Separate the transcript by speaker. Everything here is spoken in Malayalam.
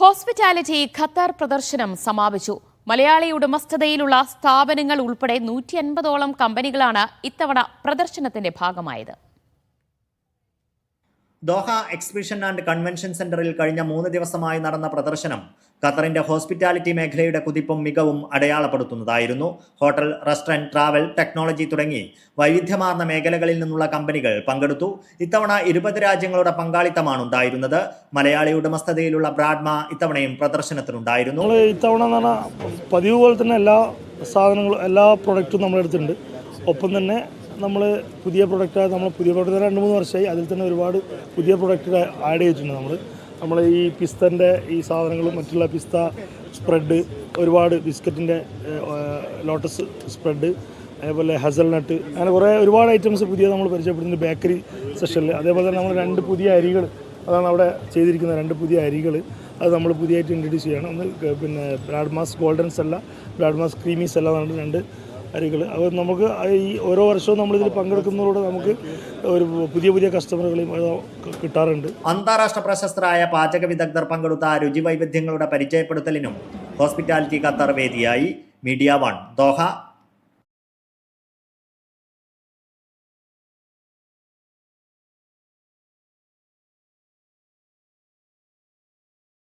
Speaker 1: ഹോസ്പിറ്റാലിറ്റി ഖത്തർ പ്രദർശനം സമാപിച്ചു. മലയാളി ഉടമസ്ഥതയിലുള്ള സ്ഥാപനങ്ങൾ ഉൾപ്പെടെ നൂറ്റി അൻപതോളം കമ്പനികളാണ് ഇത്തവണ പ്രദർശനത്തിന്റെ ഭാഗമായത്.
Speaker 2: ദോഹ എക്സിബിഷൻ ആൻഡ് കൺവെൻഷൻ സെന്ററിൽ കഴിഞ്ഞ മൂന്ന് ദിവസമായി നടന്ന പ്രദർശനം ഖത്തറിന്റെ ഹോസ്പിറ്റാലിറ്റി മേഖലയുടെ കുതിപ്പും മികവും അടയാളപ്പെടുത്തുന്നതായിരുന്നു. ഹോട്ടൽ റെസ്റ്റോറന്റ് ട്രാവൽ ടെക്നോളജി തുടങ്ങി വൈവിധ്യമാർന്ന മേഖലകളിൽ നിന്നുള്ള കമ്പനികൾ പങ്കെടുത്തു. ഇത്തവണ ഇരുപത് രാജ്യങ്ങളുടെ പങ്കാളിത്തമാണ് ഉണ്ടായിരുന്നത്. മലയാളി ഉടമസ്ഥതയിലുള്ള ബ്രാഡ്മ ഇത്തവണയും പ്രദർശനത്തിനുണ്ടായിരുന്നു.
Speaker 3: ഇത്തവണ പതിവ് പോലെ തന്നെ എല്ലാ സാധനങ്ങളും എല്ലാ പ്രൊഡക്റ്റും നമ്മളെടുത്തിട്ടുണ്ട്. ഒപ്പം തന്നെ നമ്മൾ പുതിയ പ്രൊഡക്റ്റ് നമ്മൾ പുതിയ പ്രൊഡക്റ്റ് രണ്ട് മൂന്ന് വർഷമായി അതിൽ തന്നെ ഒരുപാട് പുതിയ പ്രൊഡക്റ്റ് ആഡ് ചെയ്തിട്ടുണ്ട് നമ്മൾ നമ്മൾ ഈ പിസ്തന്റെ ഈ സാധനങ്ങളും മറ്റുള്ള പിസ്ത സ്പ്രെഡ് ഒരുപാട് ബിസ്ക്കറ്റിന്റെ ലോട്ടസ് സ്പ്രെഡ് അതേപോലെ ഹസൽനട്ട് അങ്ങനെ കുറേ ഒരുപാട് ഐറ്റംസ് പുതിയ നമ്മൾ പരിചയപ്പെടുന്നുണ്ട് ബേക്കറി സെഷനിൽ അതേപോലെ തന്നെ നമ്മൾ രണ്ട് പുതിയ അരികൾ അതാണ് അവിടെ ചെയ്തിരിക്കുന്ന രണ്ട് പുതിയ അരികൾ. അത് നമ്മൾ പുതിയതായിട്ട് ഇൻട്രൊഡ്യൂസ് ചെയ്യണം. ഒന്ന് പിന്നെ ബ്രാഡ്മാസ് ഗോൾഡൻ സെല്ല ബ്രാഡ്മാസ് ക്രീമി സെല്ല എന്നാണ് രണ്ട് അരികൾ അത് നമുക്ക് ഈ ഓരോ വർഷവും നമ്മളിതിൽ പങ്കെടുക്കുന്നതോടെ നമുക്ക് ഒരു പുതിയ പുതിയ കസ്റ്റമറുകളെയും കിട്ടാറുണ്ട്.
Speaker 2: അന്താരാഷ്ട്ര പ്രശസ്തരായ പാചക വിദഗ്ധർ പങ്കെടുത്ത രുചി വൈവിധ്യങ്ങളുടെ പരിചയപ്പെടുത്തലിനും ഹോസ്പിറ്റാലിറ്റി ഖത്തർ വേദിയായി മീഡിയ വൺ ദോഹ